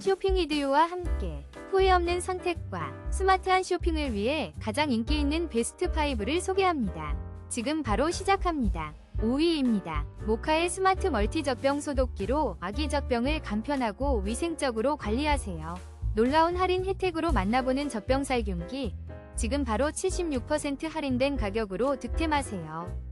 쇼핑 이디오와 함께 후회 없는 선택과 스마트한 쇼핑을 위해 가장 인기 있는 베스트 5를 소개합니다. 지금 바로 시작합니다. 5위입니다. 모카의 스마트 멀티 젖병 소독기로 아기 젖병을 간편하고 위생적으로 관리하세요. 놀라운 할인 혜택으로 만나보는 젖병 살균기. 지금 바로 76% 할인된 가격으로 득템하세요.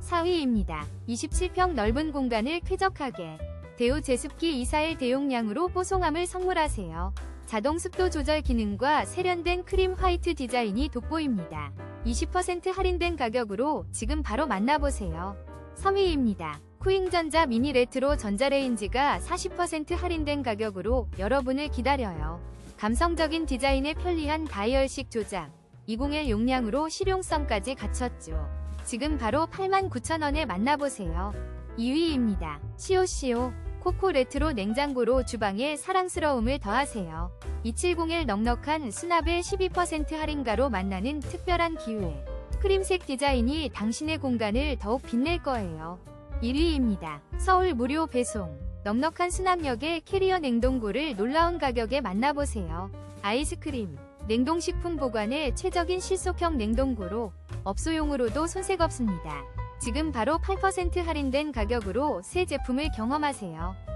4위입니다. 27평 넓은 공간을 쾌적하게 대우 제습기 241 대용량으로 뽀송함을 선물하세요. 자동 습도 조절 기능과 세련된 크림 화이트 디자인이 돋보입니다. 20% 할인된 가격으로 지금 바로 만나보세요. 3위입니다. 쿠잉전자 미니 레트로 전자레인지가 40% 할인된 가격으로 여러분을 기다려요. 감성적인 디자인에 편리한 다이얼식 조작, 201 용량으로 실용성까지 갖췄죠. 지금 바로 89,000원에 만나보세요. 2위입니다. 시오시오 코코 레트로 냉장고로 주방에 사랑스러움을 더하세요. 270의 넉넉한 수납에 12% 할인가로 만나는 특별한 기회. 크림색 디자인이 당신의 공간을 더욱 빛낼 거예요. 1위입니다. 서울 무료 배송. 넉넉한 수납력의 캐리어 냉동고를 놀라운 가격에 만나보세요. 아이스크림, 냉동식품 보관에 최적인 실속형 냉동고로 업소용으로도 손색 없습니다. 지금 바로 8% 할인된 가격으로 새 제품을 경험하세요.